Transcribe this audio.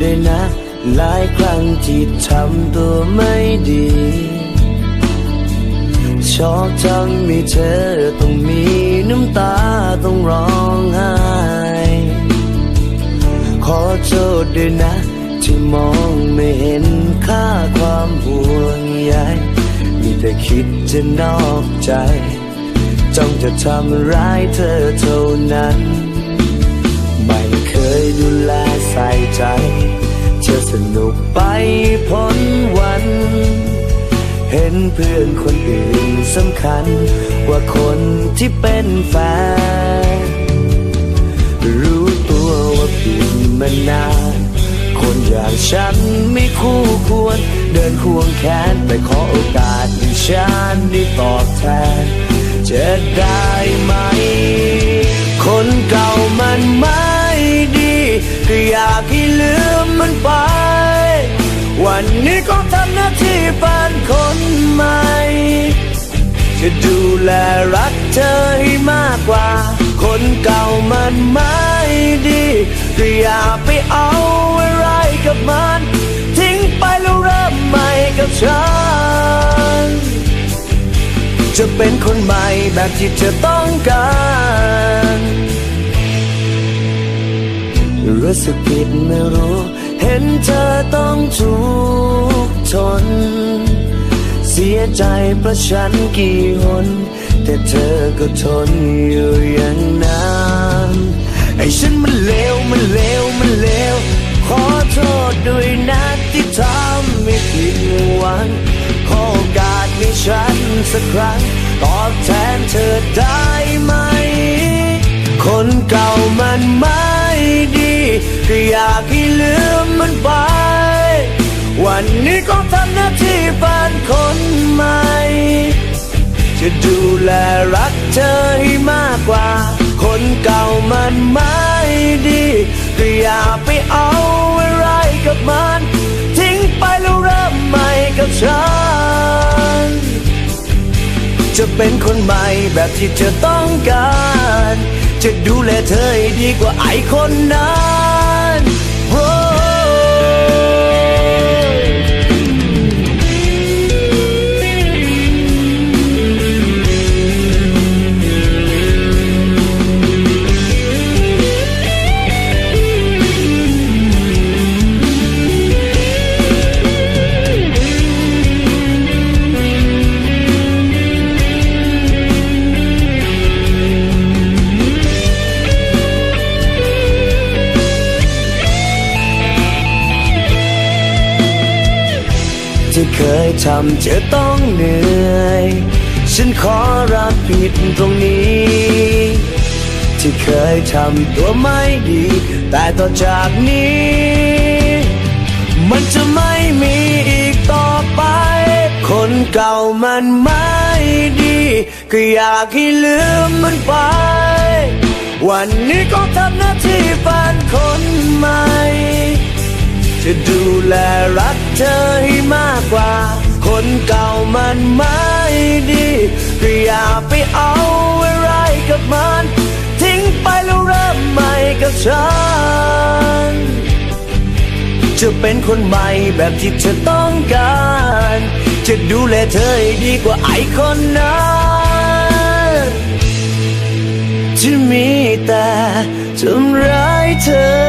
ด้วยนะ หลายครั้งที่ทำตัวไม่ดี ชอบจังมีเธอต้องมีน้ำตาต้องร้องไห้ ขอโทษด้วยนะ ที่มองไม่เห็นค่าความห่วงใยมีแต่คิดจะนอกใจจ้องจะทำร้ายเธอเท่านั้น นุกไปพ้นวัน เห็นเพื่อนคนอื่นสำคัญกว่าคนที่เป็นแฟน รู้ตัวว่าผิดมานาน คนอย่างฉันไม่คู่ควร เดินควงแขนแต่ขอโอกาสให้ฉันได้ตอบแทน จะได้ไหม คนเก่ามันไม่ วันนี้ก็ทำหน้าที่เป็นคนใหม่ จะดูแลรักเธอให้มากกว่า คนเก่ามันไม่ดีก็อย่าไปเอาอะไรกับมัน ทิ้งไปแล้วเริ่มใหม่กับฉัน จะเป็นคนใหม่แบบที่เธอต้องการรู้สึกผิดไม่รู้ เห็นเธอต้องทุกข์ทน เสียใจเพราะฉันกี่หน แต่เธอก็ทนอยู่อย่างนั้นไอ้ฉันมันเลวมันเลวมันเลวขอโทษด้วยนะที่ทำให้ผิดหวังขอโอกาสให้ฉันสักครั้ง ตอบแทนเธอได้ไหม คนเก่ามันไม่ดีก็อยากให้ วันนี้ก็ทำหน้าที่เป็นคนใหม่ จะดูแลรักเธอให้มากกว่า คนเก่ามันไม่ดีก็อย่าไปเอาอะไรกับมัน ทิ้งไปแล้วเริ่มใหม่กับฉัน จะเป็นคนใหม่แบบที่เธอต้องการ จะดูแลเธอให้ดีกว่าไอ้คนนั้น ที่เคยทำเธอต้องเหนื่อย ฉันขอรับผิดตรงนี้ ที่เคยทำตัวไม่ดี แต่ต่อจากนี้ มันจะไม่มีอีกต่อไป คนเก่ามันไม่ดี ก็อยากให้ลืมมันไป วันนี้ก็ทำหน้าที่เป็นคนใหม่ จะดูแลรักเธอให้มากกว่า คนเก่ามันไม่ดีก็อย่าไปเอาอะไรกับมัน ทิ้งไปแล้วเริ่มใหม่กับฉัน จะเป็นคนใหม่แบบที่เธอต้องการ จะดูแลเธอให้ดีกว่าไอ้คนนั้นที่มีแต่ทำร้ายเธอ